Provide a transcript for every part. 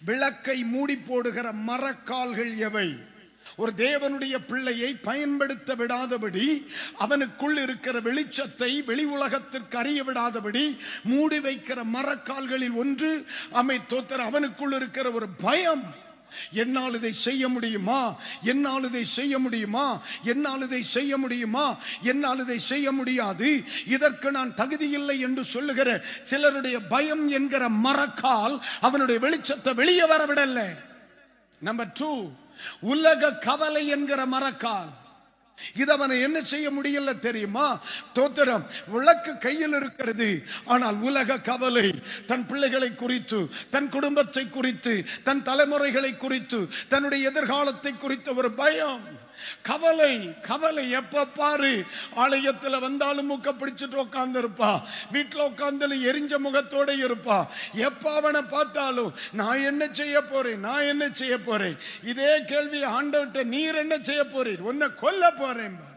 விளக்கை மூடி போடுகிற மரக்கால்கள் எவை? ஒரு தேவனுடைய பிள்ளையை பயன்படுத்த விடாதபடி அவனுக்குள் இருக்கிற வெளிச்சத்தை வெளி உலகத்திற்கு அறிய விடாதபடி மூடி வைக்கிற மரக்கால்களில் ஒன்று அமை தோத்தர் அவனுக்குள் இருக்கிற ஒரு பயம். என்னால் இதை செய்ய முடியுமா? என்னால் இதை செய்ய முடியுமா? என்னால் இதை செய்ய முடியுமா? என்னால் இதை செய்ய முடியாது. இதற்கு நான் தகுதியில்லை என்று சொல்லுகிற சிலருடைய பயம் என்கிற மரக்கால் அவனுடைய வெளிச்சத்தை வெளியே வரவிடலை நம்பர் டூ உலக கவலை என்கிற மரக்கால். இது அவனை என்ன செய்ய முடியல தெரியுமா? தோத்திரம் விளக்கு கையில் இருக்கிறது. ஆனால் உலக கவலை தன் பிள்ளைகளை குறித்து தன் குடும்பத்தை குறித்து தன் தலைமுறைகளை குறித்து தன்னுடைய எதிர்காலத்தை குறித்த ஒரு பயம். கவலை கவலை எப்ப பாரு? ஆலயத்துல வந்தாலும் முக்க பிடிச்சிட்டு உட்கார்ந்து இருப்பா வீட்டுல உட்கார்ந்து எரிஞ்ச முகத்தோட இருப்பா. எப்ப அவனை பார்த்தாலும் நான் என்ன செய்ய போறேன்? நான் என்ன செய்ய போறேன்? இதே கேள்வி ஆண்டவர்கிட்ட நீர் என்ன செய்ய போறீர்? உன்னை கொல்ல போறேன்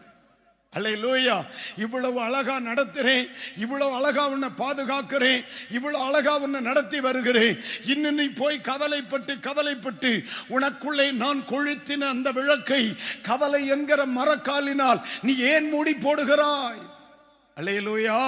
அல்லேலூயா இவ்வளவு அழகா நடத்துறேன். இவ்வளவு அழகா உன்னை பாதுகாக்கிறேன். இவ்வளவு அழகா உன்னை நடத்தி வருகிறேன். இன்னும் நீ போய் கவலைப்பட்டு கவலைப்பட்டு உனக்குள்ளே நான் கொழுத்தின அந்த விளக்கை கவலை என்கிற மரக்காலினால் நீ ஏன் மூடி போடுகிறாய்? அல்லேலூயா